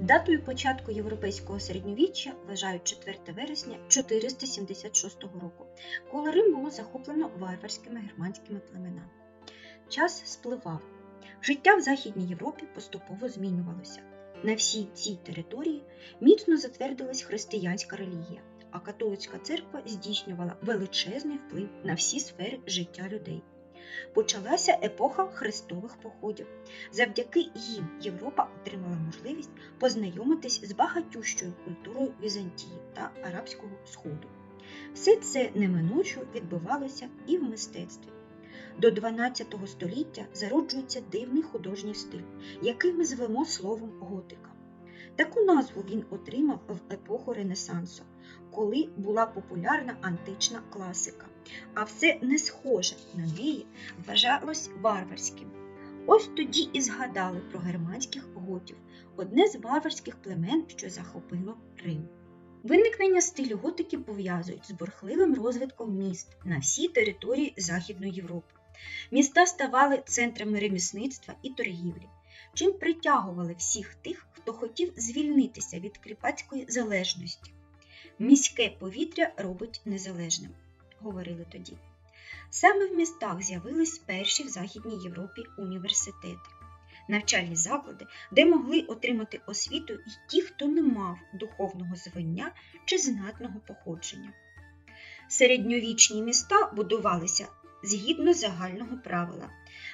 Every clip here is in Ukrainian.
Датою початку європейського середньовіччя вважають 4 вересня 476 року, коли Рим було захоплено варварськими германськими племенами. Час спливав. Життя в Західній Європі поступово змінювалося. На всій цій території міцно затвердилась християнська релігія, а католицька церква здійснювала величезний вплив на всі сфери життя людей. Почалася епоха хрестових походів. Завдяки їм Європа отримала можливість познайомитись з багатющою культурою Візантії та Арабського Сходу. Все це неминучо відбувалося і в мистецтві. До 12 століття зароджується дивний художній стиль, який ми звемо словом готика. Таку назву він отримав в епоху Ренесансу, коли була популярна антична класика, а все не схоже на неї вважалось варварським. Ось тоді і згадали про германських готів, одне з варварських племен, що захопило Рим. Виникнення стилю готики пов'язують з бурхливим розвитком міст на всій території Західної Європи. Міста ставали центрами ремісництва і торгівлі, чим притягували всіх тих, хто хотів звільнитися від кріпацької залежності. Міське повітря робить незалежним, говорили тоді. Саме в містах з'явились перші в Західній Європі університети, навчальні заклади, де могли отримати освіту і ті, хто не мав духовного звання чи знатного походження. Середньовічні міста будувалися згідно загального правила.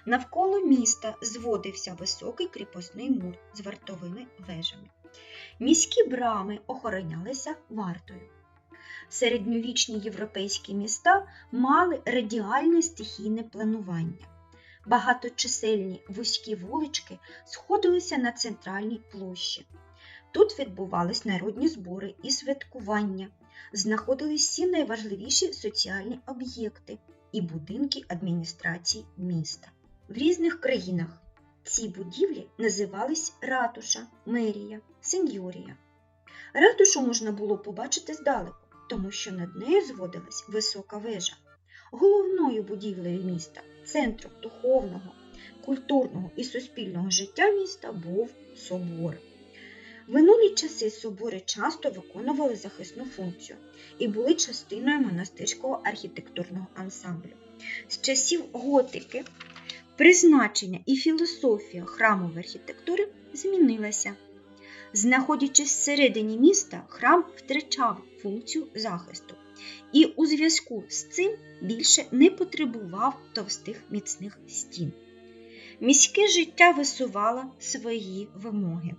Навколо міста зводився високий кріпосний мур з вартовими вежами. Міські брами охоронялися вартою. Середньовічні європейські міста мали радіальне стихійне планування. Багаточисельні вузькі вулички сходилися на центральній площі. Тут відбувались народні збори і святкування, знаходились всі найважливіші соціальні об'єкти і будинки адміністрації міста. В різних країнах ці будівлі називались ратуша, мерія, сеньорія. Ратушу можна було побачити здалеку, тому що над нею зводилась висока вежа. Головною будівлею міста, центром духовного, культурного і суспільного життя міста був собор. В минулі часи собори часто виконували захисну функцію і були частиною монастирського архітектурного ансамблю. З часів готики призначення і філософія храмової архітектури змінилася. Знаходячись всередині міста, храм втрачав функцію захисту і у зв'язку з цим більше не потребував товстих міцних стін. Міське життя висувало свої вимоги.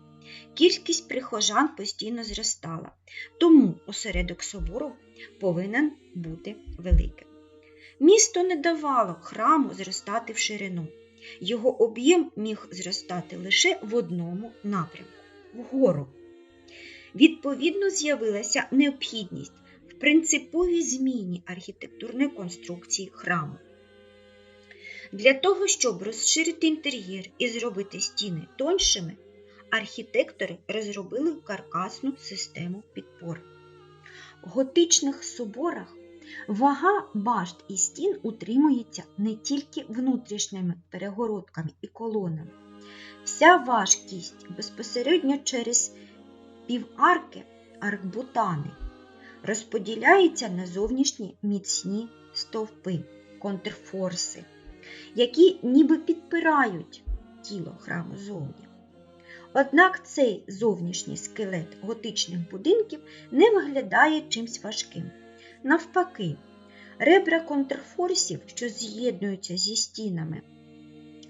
Кількість прихожан постійно зростала, тому осередок собору повинен бути великим. Місто не давало храму зростати в ширину. Його об'єм міг зростати лише в одному напрямку вгору. Відповідно, з'явилася необхідність в принциповій зміні архітектурної конструкції храму. Для того, щоб розширити інтер'єр і зробити стіни тоншими, архітектори розробили каркасну систему підпор. В готичних соборах вага башт і стін утримується не тільки внутрішніми перегородками і колонами. Вся важкість безпосередньо через піварки аркбутани розподіляється на зовнішні міцні стовпи, контрфорси, які ніби підпирають тіло храму зовні. Однак цей зовнішній скелет готичних будинків не виглядає чимсь важким. Навпаки, ребра контрфорсів, що з'єднуються зі стінами,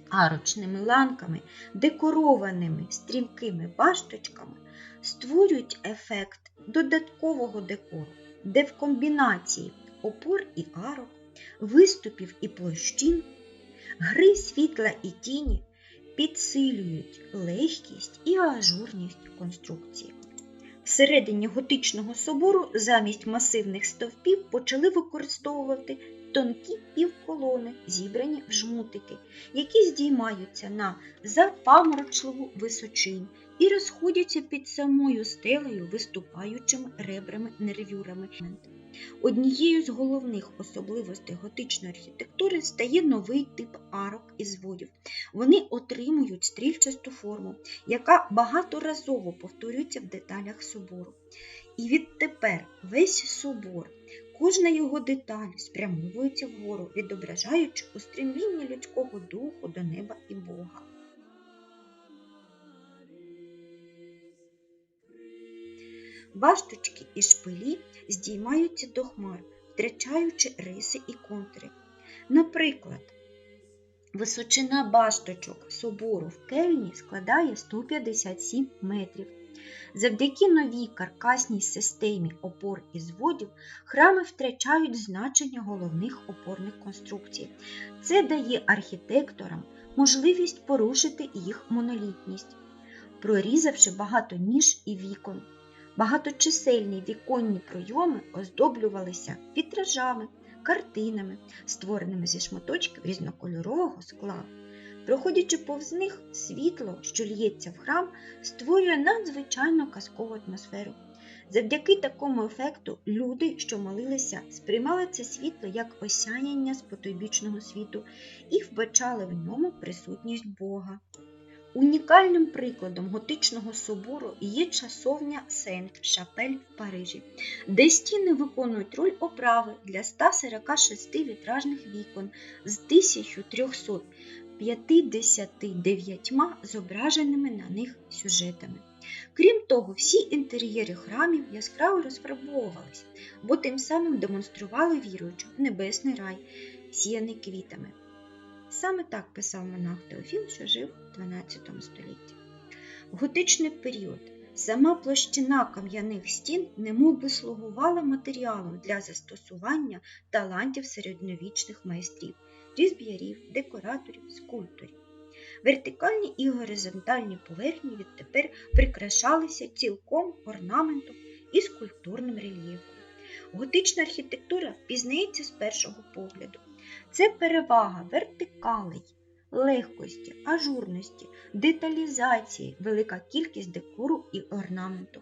арочними ланками, декорованими стрімкими башточками, створюють ефект додаткового декору, де в комбінації опор і арок, виступів і площин, гри світла і тіні підсилюють легкість і ажурність конструкції. Всередині готичного собору замість масивних стовпів почали використовувати тонкі півколони, зібрані в жмутики, які здіймаються на запаморочливу височинь і розходяться під самою стелею виступаючими ребрами-нервюрами. Однією з головних особливостей готичної архітектури стає новий тип арок і зводів. Вони отримують стрільчасту форму, яка багаторазово повторюється в деталях собору. І відтепер весь собор, кожна його деталь спрямовується вгору, відображаючи устремління людського духу до неба і Бога. Башточки і шпилі здіймаються до хмар, втрачаючи риси і контури. Наприклад, височина башточок собору в Кельні складає 157 метрів. Завдяки новій каркасній системі опор і зводів храми втрачають значення головних опорних конструкцій. Це дає архітекторам можливість порушити їх монолітність, прорізавши багато ніж і вікон. Багаточисельні віконні пройоми оздоблювалися вітражами, картинами, створеними зі шматочків різнокольорового скла. Проходячи повз них, світло, що л'ється в храм, створює надзвичайно казкову атмосферу. Завдяки такому ефекту люди, що молилися, сприймали це світло як осяяння з потойбічного світу і вбачали в ньому присутність Бога. Унікальним прикладом готичного собору є часовня Сент-Шапель в Парижі, де стіни виконують роль оправи для 146 вітражних вікон з 1359 зображеними на них сюжетами. Крім того, всі інтер'єри храмів яскраво розфарбовувалися, бо тим самим демонстрували віруючим небесний рай, сіяний квітами. Саме так писав монах Теофіл, що жив у 12 столітті. В готичний період сама площина кам'яних стін немов би слугувала матеріалом для застосування талантів середньовічних майстрів, різб'ярів, декораторів, скульпторів. Вертикальні і горизонтальні поверхні відтепер прикрашалися цілком орнаментом і скульптурним рельєфом. Готична архітектура впізнається з першого погляду. Це перевага вертикалей, легкості, ажурності, деталізації, велика кількість декору і орнаменту.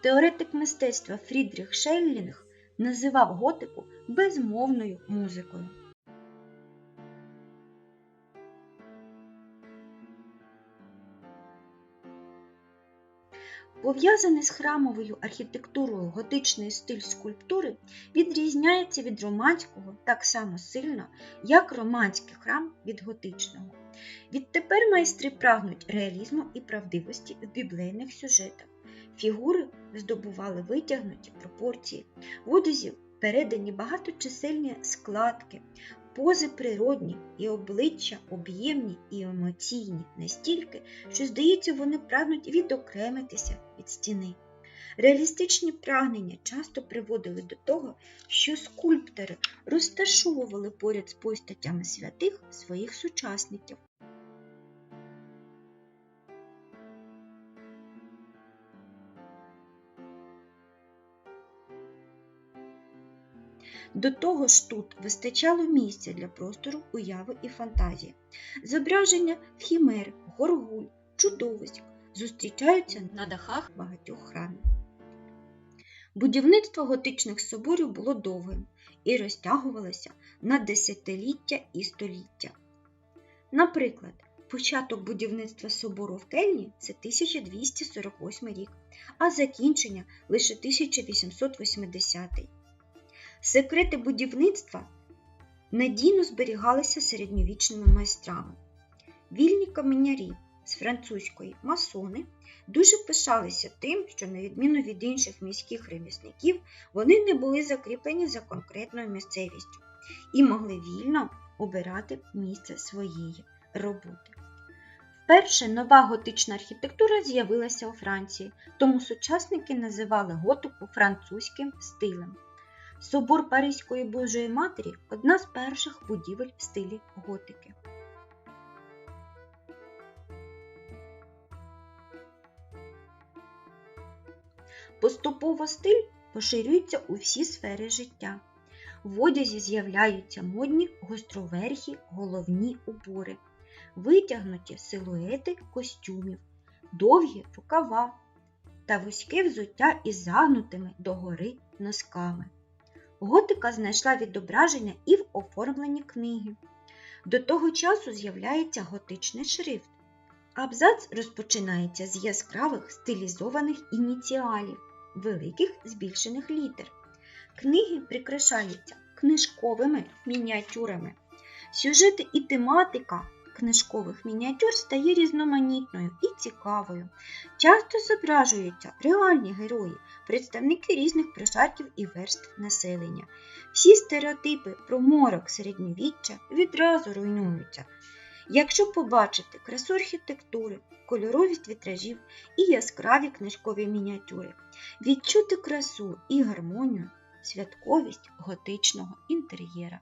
Теоретик мистецтва Фрідріх Шеллінг називав готику безмовною музикою. Пов'язаний з храмовою архітектурою готичний стиль скульптури відрізняється від романського так само сильно, як романський храм від готичного. Відтепер майстри прагнуть реалізму і правдивості в біблейних сюжетах. Фігури здобували витягнуті пропорції, в одязі передані багаточисельні складки, пози природні і обличчя об'ємні і емоційні настільки, що, здається, вони прагнуть відокремитися від стіни. Реалістичні прагнення часто приводили до того, що скульптори розташовували поряд з постатями святих своїх сучасників. До того ж тут вистачало місця для простору уяви і фантазії. Зображення хімер, горгуль, чудовиськ зустрічаються на дахах багатьох храмів. Будівництво готичних соборів було довгим і розтягувалося на десятиліття і століття. Наприклад, початок будівництва собору в Кельні це 1248 рік, а закінчення лише 1880 Секрети будівництва надійно зберігалися середньовічними майстрами. Вільні каменярі з французької масони дуже пишалися тим, що, на відміну від інших міських ремісників, вони не були закріплені за конкретною місцевістю і могли вільно обирати місце своєї роботи. Вперше нова готична архітектура з'явилася у Франції, тому сучасники називали готику французьким стилем. Собор Паризької Божої Матері одна з перших будівель в стилі готики. Поступово стиль поширюється у всі сфери життя. В одязі з'являються модні гостроверхі головні убори, витягнуті силуети костюмів, довгі рукава та вузьке взуття із загнутими догори носками. Готика знайшла відображення і в оформленні книги. До того часу з'являється готичний шрифт. Абзац розпочинається з яскравих стилізованих ініціалів, великих збільшених літер. Книги прикрашаються книжковими мініатюрами. Сюжети і тематика книжкових мініатюр стає різноманітною і цікавою. Часто зображуються реальні герої, представники різних прошарків і верств населення. Всі стереотипи про морок середньовіччя відразу руйнуються. Якщо побачити красу архітектури, кольоровість вітражів і яскраві книжкові мініатюри, відчути красу і гармонію, святковість готичного інтер'єра.